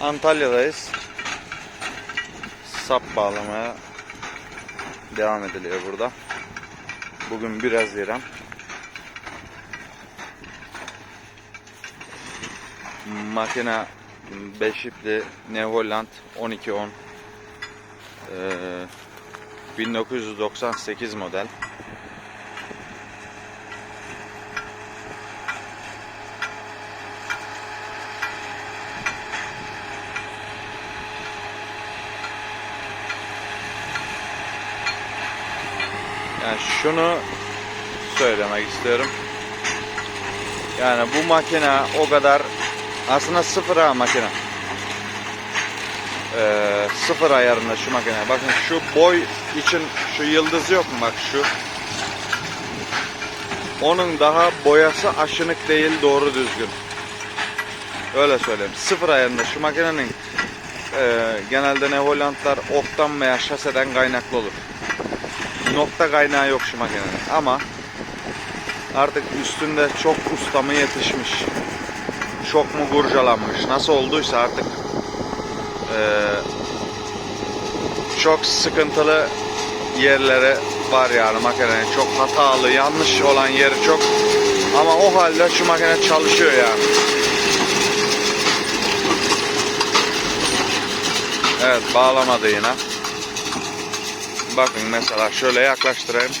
Antalya'dayız. Sap bağlamaya devam ediliyor burada. Bugün 1 Haziran. Makine 5 ipli New Holland 1210 ee, 1998 model. Yani şunu söylemek istiyorum. Yani bu makine o kadar aslında sıfır ha makine. Ee, sıfır ayarında şu makine. Bakın şu boy için şu yıldız yok mu? Bak şu. Onun daha boyası aşınık değil doğru düzgün. Öyle söyleyeyim. Sıfır ayarında şu makinenin e, genelde ne Hollandlar oktan veya şaseden kaynaklı olur. Nokta kaynağı yok şu makinenin ama artık üstünde çok ustamı yetişmiş. Çok mu kurcalanmış nasıl olduysa artık ee, çok sıkıntılı yerleri var yani makinenin. Çok hatalı, yanlış olan yeri çok. Ama o halde şu makine çalışıyor yani. Evet bağlamadı yine. Bakın mesela şöyle yaklaştırayım.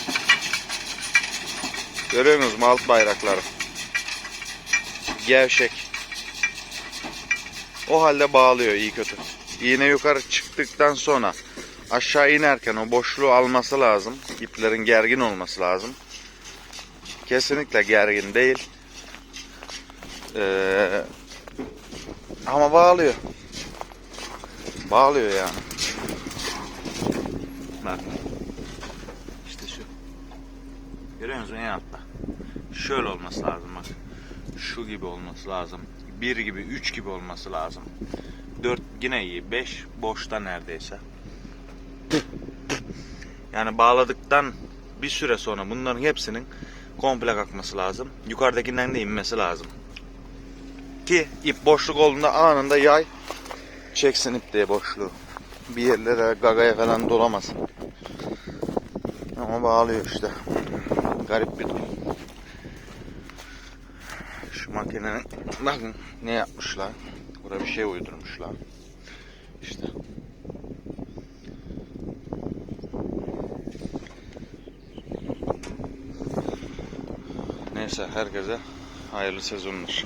Görüyor musunuz mu alt bayrakları? Gevşek. O halde bağlıyor iyi kötü. İğne yukarı çıktıktan sonra aşağı inerken o boşluğu alması lazım. İplerin gergin olması lazım. Kesinlikle gergin değil. Ee, ama bağlıyor. Bağlıyor yani. Bak. İşte şu. Görüyor musun en altta? Şöyle olması lazım bak. Şu gibi olması lazım. 1 gibi, 3 gibi olması lazım. 4 yine iyi. 5 boşta neredeyse. Yani bağladıktan bir süre sonra bunların hepsinin komple kalkması lazım. Yukarıdakinden de inmesi lazım. Ki ip boşluk olduğunda anında yay çeksin ip diye boşluğu. Bir yerlere gagaya falan dolamasın. Ama bağlıyor işte. Garip bir durum. Şu makinenin bakın ne yapmışlar. Buraya bir şey uydurmuşlar. İşte. Neyse herkese hayırlı sezonlar.